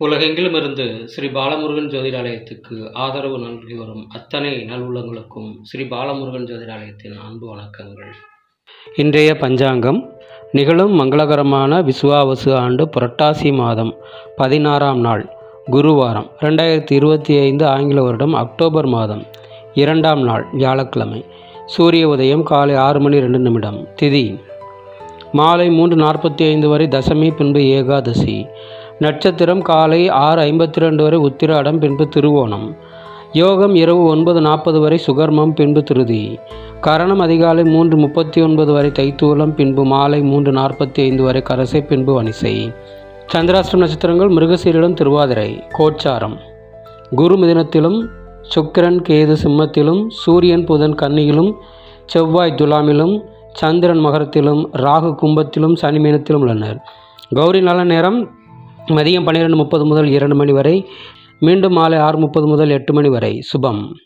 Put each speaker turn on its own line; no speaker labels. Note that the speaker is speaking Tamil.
உலகெங்கிலும் இருந்து ஸ்ரீ பாலமுருகன் ஜோதிடாலயத்துக்கு ஆதரவு நல்கி வரும் அத்தனை நல்லுள்ளங்களுக்கும் ஸ்ரீ பாலமுருகன் ஜோதிடாலயத்தின் அன்பு வணக்கங்கள். இன்றைய பஞ்சாங்கம் நிகழும் மங்களகரமான விசுவாவசு ஆண்டு புரட்டாசி மாதம் பதினாறாம் நாள் குருவாரம் ரெண்டாயிரத்தி இருபத்தி ஐந்து ஆங்கில வருடம் அக்டோபர் மாதம் இரண்டாம் நாள் வியாழக்கிழமை சூரிய உதயம் காலை ஆறு மணி ரெண்டு நிமிடம் திதி மாலை மூன்று நாற்பத்தி ஐந்து வரை தசமி பின்பு ஏகாதசி நட்சத்திரம் காலை ஆறு ஐம்பத்தி ரெண்டு வரை உத்திராடம் பின்பு திருவோணம். யோகம் இரவு ஒன்பது நாற்பது வரை சுகர்மம் பின்பு திருதி. கரணம் அதிகாலை மூன்று முப்பத்தி ஒன்பது வரை தைத்தூலம் பின்பு மாலை மூன்று நாற்பத்தி ஐந்து வரை கரசை பின்பு வனிசை சந்திராஷ்டம் நட்சத்திரங்கள் மிருகசீரிடம் திருவாதிரை கோச்சாரம். குரு மிதினத்திலும் சுக்கிரன் கேது சிம்மத்திலும் சூரியன் புதன் கன்னியிலும் செவ்வாய் துலாமிலும் சந்திரன் மகரத்திலும் ராகு கும்பத்திலும் சனி மீனத்திலும் உள்ளனர். கௌரி நல்ல நேரம் மதியம் பன்னிரெண்டு முப்பது முதல் இரண்டு மணி வரை மீண்டும் மாலை ஆறு முப்பது முதல் எட்டு மணி வரை. சுபம்.